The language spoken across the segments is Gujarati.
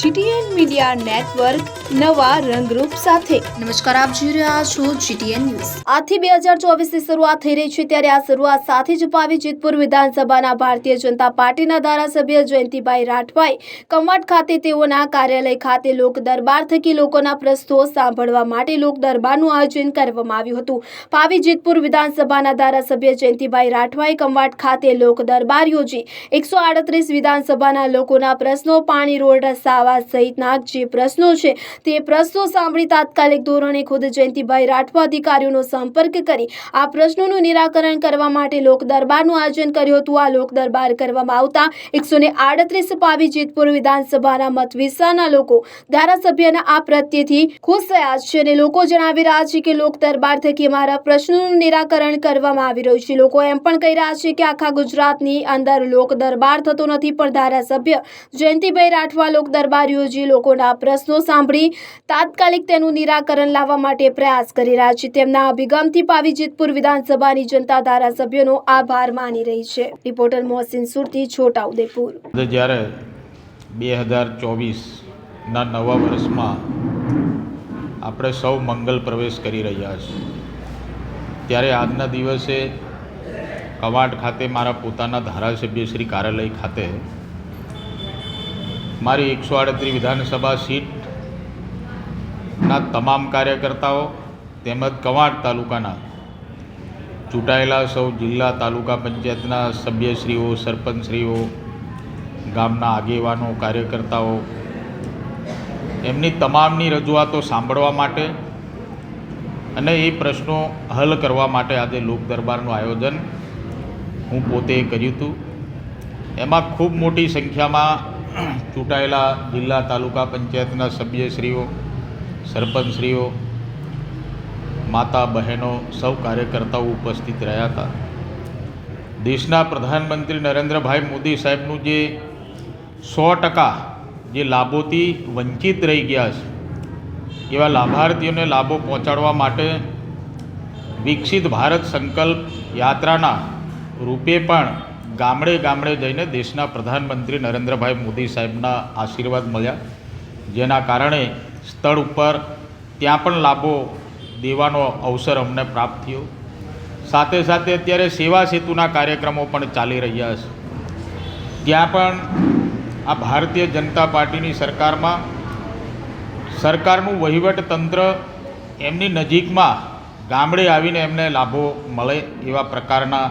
જીટીએન મીડિયા નેટવર્ક નવા રંગરૂપ સાથે. નમસ્કાર આપ જોઈ રહ્યા છો જીટીએન ન્યૂઝ. આજથી બે હજાર ચોવીસની શરૂઆત થઈ રહી છે ત્યારે આ શરૂઆત સાથે જ પાવી જેતપુર વિધાનસભાના ભારતીય જનતા પાર્ટીના ધારાસભ્ય જયંતિભાઈ રાઠવાએ કમાટ ખાતે તેઓના કાર્યાલય ખાતે લોક દરબાર થકી લોકોના પ્રશ્નો સાંભળવા માટે લોક દરબારનું આયોજન કરવામાં આવ્યું હતું. પાવી જેતપુર વિધાનસભાના ધારાસભ્ય જયંતિભાઈ રાઠવાએ કવાંટ ખાતે લોક દરબાર યોજી એકસો આડત્રીસ વિધાનસભાના લોકોના પ્રશ્નો પાણી રોડ રસ્તા આવાસ સહિતના જે પ્રશ્નો છે, તે પ્રશ્નો સાંભળી તાત્કાલિક ધોરણે ખુદ જયંતિભાઈ રાઠવા અધિકારીઓનો સંપર્ક કરી આ પ્રશ્નોનું નિરાકરણ કરવા માટે લોક દરબારનું આયોજન કર્યું હતું. આ લોક દરબાર કરવામાં આવતા એકસો ને આડત્રીસ પાવી જેતપુર વિધાનસભાના મત વિસ્તારના લોકો, ધારાસભ્યના આ પ્રત્યેથી ખુશ થયા છે અને લોકો જણાવી રહ્યા છે કે લોક દરબાર થકી અમારા પ્રશ્નોનું નિરાકરણ કરવામાં આવી રહ્યું છે. લોકો એમ પણ કહી રહ્યા છે કે આખા ગુજરાતની અંદર લોક દરબાર થતો નથી પણ ધારાસભ્ય જયંતિભાઈ રાઠવા લોક દરબાર યોજી લોકોના પ્રશ્નો સાંભળી તાત્કાલિક તેનું નિરાકરણ લાવવા માટે પ્રયાસ કરી રહ્યા છે. તેમના અભિગમથી પાવીજીતપુર વિધાનસભાની જનતા ધારાસભ્યોનો આભાર માની રહી છે. રિપોર્ટર મોહસિન સુરતી, છોટાઉદેપુર. જ્યારે બે હજાર ચોવીસના નવા વર્ષમાં આપણે સૌ મંગલ પ્રવેશ કરી રહ્યા છીએ, ત્યારે આજના દિવસે કવાંટ ખાતે મારા પોતાના ધારાસભ્ય શ્રી કાર્યાલય ખાતે મારી એકસો આડત્રીસ વિધાનસભા સીટના તમામ કાર્યકર્તાઓ તેમજ કવાંટ તાલુકાના ચૂંટાયેલા સૌ જિલ્લા તાલુકા પંચાયતના સભ્યશ્રીઓ, સરપંચશ્રીઓ, ગામના આગેવાનો, કાર્યકર્તાઓ, એમની તમામની રજૂઆતો સાંભળવા માટે અને એ પ્રશ્નો હલ કરવા માટે આજે લોક દરબારનું આયોજન હું પોતે કર્યું હતું. એમાં ખૂબ મોટી સંખ્યામાં ચૂંટાયેલા જિલ્લા તાલુકા પંચાયતના સભ્યશ્રીઓ, સરપંચશ્રીઓ, માતા બહેનો, સૌ કાર્યકર્તાઓ ઉપસ્થિત રહ્યા હતા. દેશના પ્રધાનમંત્રી નરેન્દ્રભાઈ મોદી સાહેબનું જે સો ટકા જે લાભોથી વંચિત રહી ગયા છે, એવા લાભાર્થીઓને લાભો પહોંચાડવા માટે વિકસિત ભારત સંકલ્પ યાત્રાના રૂપે પણ ગામડે ગામડે જઈને દેશના પ્રધાનમંત્રી નરેન્દ્રભાઈ મોદી સાહેબના આશીર્વાદ મળ્યા. જેના કારણે સ્થળ ઉપર ત્યાં પણ લાભો દેવાનો અવસર અમને પ્રાપ્ત થયો. સાથે સાથે અત્યારે સેવા સેતુના કાર્યક્રમો પણ ચાલી રહ્યા છે. ત્યાં પણ આ ભારતીય જનતા પાર્ટીની સરકારમાં સરકારનું વહીવટ તંત્ર એમની નજીકમાં ગામડે આવીને એમને લાભો મળે એવા પ્રકારના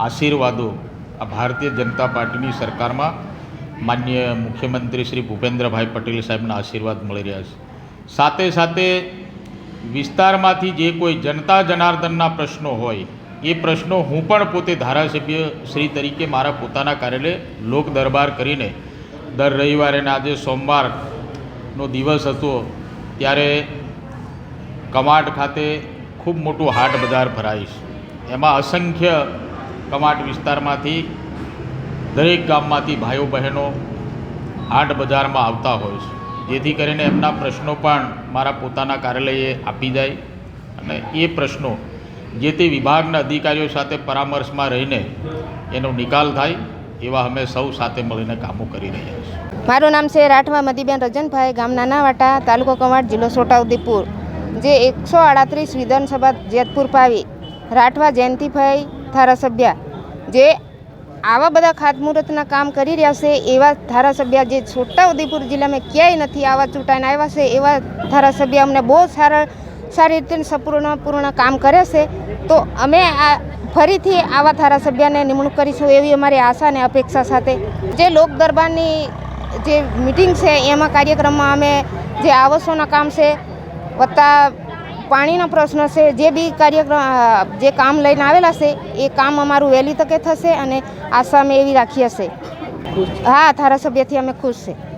આશીર્વાદો આ ભારતીય જનતા પાર્ટીની સરકારમાં માન્ય મુખ્યમંત્રી શ્રી ભૂપેન્દ્રભાઈ પટેલ સાહેબના આશીર્વાદ મળી રહ્યા છે. સાથે સાથે વિસ્તારમાંથી જે કોઈ જનતા જનાર્દનના પ્રશ્નો હોય, એ પ્રશ્નો હું પણ પોતે ધારાસભ્ય શ્રી તરીકે મારા પોતાના કાર્યાલય લોક દરબાર કરીને દર રવિવારે અને આજે સોમવારનો દિવસ હતો ત્યારે કમાટ ખાતે ખૂબ મોટું હાટ બજાર ભરાઈશ એમાં અસંખ્ય કમાટ વિસ્તારમાંથી દરેક ગામમાંથી ભાઈઓ બહેનો હાટ બજારમાં આવતા હોય છે. જેથી કરીને એમના પ્રશ્નો પણ મારા પોતાના કાર્યાલયે આપી જાય અને એ પ્રશ્નો જે તે વિભાગના અધિકારીઓ સાથે પરામર્શમાં રહીને એનો નિકાલ થાય, એવા અમે સૌ સાથે મળીને કામો કરી રહ્યા છીએ. મારું નામ છે રાઠવા મધીબેન રજનભાઈ, ગામ નાનાવાટા, તાલુકો કમાટ, જિલ્લો છોટાઉદેપુર. જે એકસો આડત્રીસ વિધાનસભા જેતપુર પાવી. રાઠવા જયંતિભાઈ ધારાસભ્ય. જે આવા બધા ખાતમુહૂર્તના કામ કરી રહ્યા છે, એવા ધારાસભ્ય જે છોટાઉદેપુર જિલ્લામાં ક્યાંય નથી આવા ચૂંટાઈને આવ્યા છે, એવા ધારાસભ્ય અમને બહુ સારા, સારી રીતે સંપૂર્ણ પૂર્ણ કામ કરે છે. તો અમે આ ફરીથી આવા ધારાસભ્યને નિમણૂક કરીશું એવી અમારી આશા અને અપેક્ષા સાથે. જે લોક દરબારની જે મિટિંગ છે, એમાં કાર્યક્રમમાં અમે જે આવાસોના કામ છે, વત્તા પાણીનો પ્રશ્ન છે. જે બી કાર્યક્રમ જે કામ લઈને આવેલા છે, એ કામ અમારું વહેલી તકે થશે અને આશા અમે એવી રાખીએ છે હા, ધારાસભ્યથી અમે ખુશ છે.